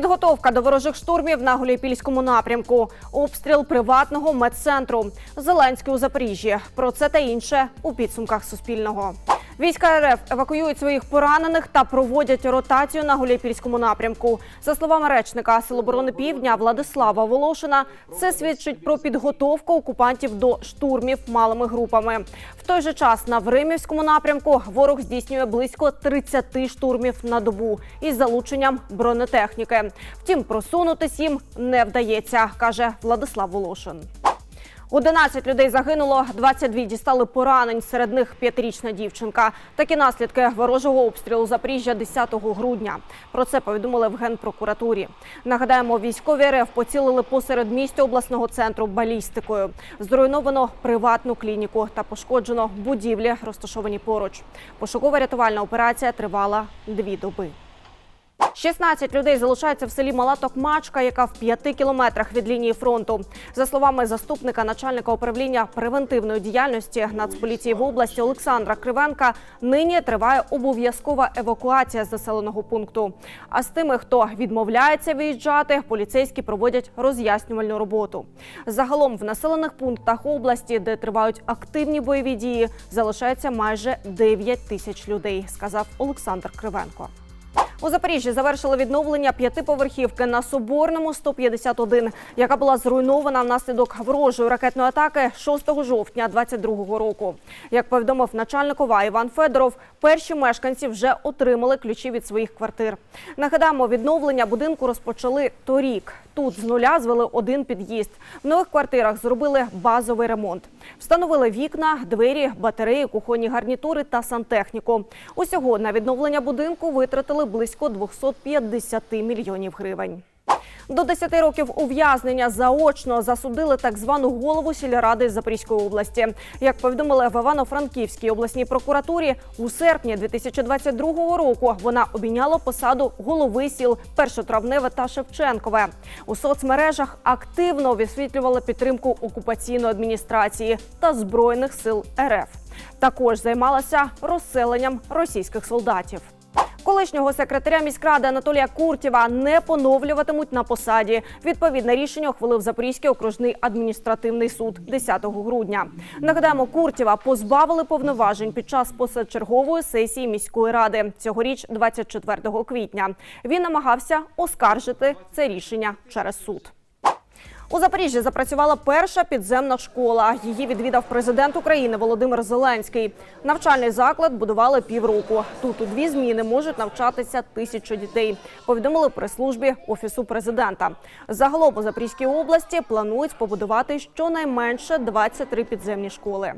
Підготовка до ворожих штурмів на Голіпільському напрямку, обстріл приватного медцентру, Зеленський у Запоріжжі. Про це та інше у підсумках Суспільного. Війська РФ евакуюють своїх поранених та проводять ротацію на Гуляйпільському напрямку. За словами речника Сил оборони Півдня Владислава Волошина, це свідчить про підготовку окупантів до штурмів малими групами. В той же час на Времівському напрямку ворог здійснює близько 30 штурмів на добу із залученням бронетехніки. Втім, просунутись їм не вдається, каже Владислав Волошин. 11 людей загинуло, 22 дістали поранень. Серед них п'ятирічна дівчинка. Такі наслідки ворожого обстрілу Запоріжжя 10 грудня. Про це повідомили в генпрокуратурі. Нагадаємо, військові РФ поцілили посеред місця обласного центру балістикою. Зруйновано приватну клініку та пошкоджено будівлі, розташовані поруч. Пошукова рятувальна операція тривала дві доби. 16 людей залишаються в селі Мала Токмачка, яка в п'яти кілометрах від лінії фронту. За словами заступника начальника управління превентивної діяльності Нацполіції в області Олександра Кривенка, нині триває обов'язкова евакуація з населеного пункту. А з тими, хто відмовляється виїжджати, поліцейські проводять роз'яснювальну роботу. Загалом в населених пунктах області, де тривають активні бойові дії, залишається майже 9 тисяч людей, сказав Олександр Кривенко. У Запоріжжі завершили відновлення п'ятиповерхівки на Соборному 151, яка була зруйнована внаслідок ворожої ракетної атаки 6 жовтня 2022 року. Як повідомив начальник ОВА Іван Федоров, перші мешканці вже отримали ключі від своїх квартир. Нагадаємо, відновлення будинку розпочали торік. Тут з нуля звели один під'їзд. В нових квартирах зробили базовий ремонт. Встановили вікна, двері, батареї, кухонні гарнітури та сантехніку. Усього на відновлення будинку витратили близько 250 мільйонів гривень. До 10 років ув'язнення заочно засудили так звану голову сільради Запорізької області. Як повідомили в Івано-Франківській обласній прокуратурі, у серпні 2022 року вона обійняла посаду голови сіл Першотравневе та Шевченкове. У соцмережах активно висвітлювала підтримку окупаційної адміністрації та збройних сил РФ. Також займалася розселенням російських солдатів. Колишнього секретаря міськради Анатолія Куртєва не поновлюватимуть на посаді. Відповідне рішення ухвалив Запорізький окружний адміністративний суд 10 грудня. Нагадаємо, Куртєва позбавили повноважень під час позачергової сесії міської ради цьогоріч, 24 квітня. Він намагався оскаржити це рішення через суд. У Запоріжжі запрацювала перша підземна школа. Її відвідав президент України Володимир Зеленський. Навчальний заклад будували півроку. Тут у дві зміни можуть навчатися тисячу дітей. Повідомили при службі офісу президента. Загалом у Запорізькій області планують побудувати щонайменше 23 підземні школи.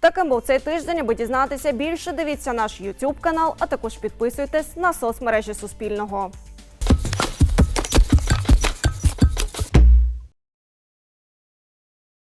Таким був цей тиждень. Аби дізнатися більше, дивіться наш YouTube канал, а також підписуйтесь на соцмережі Суспільного.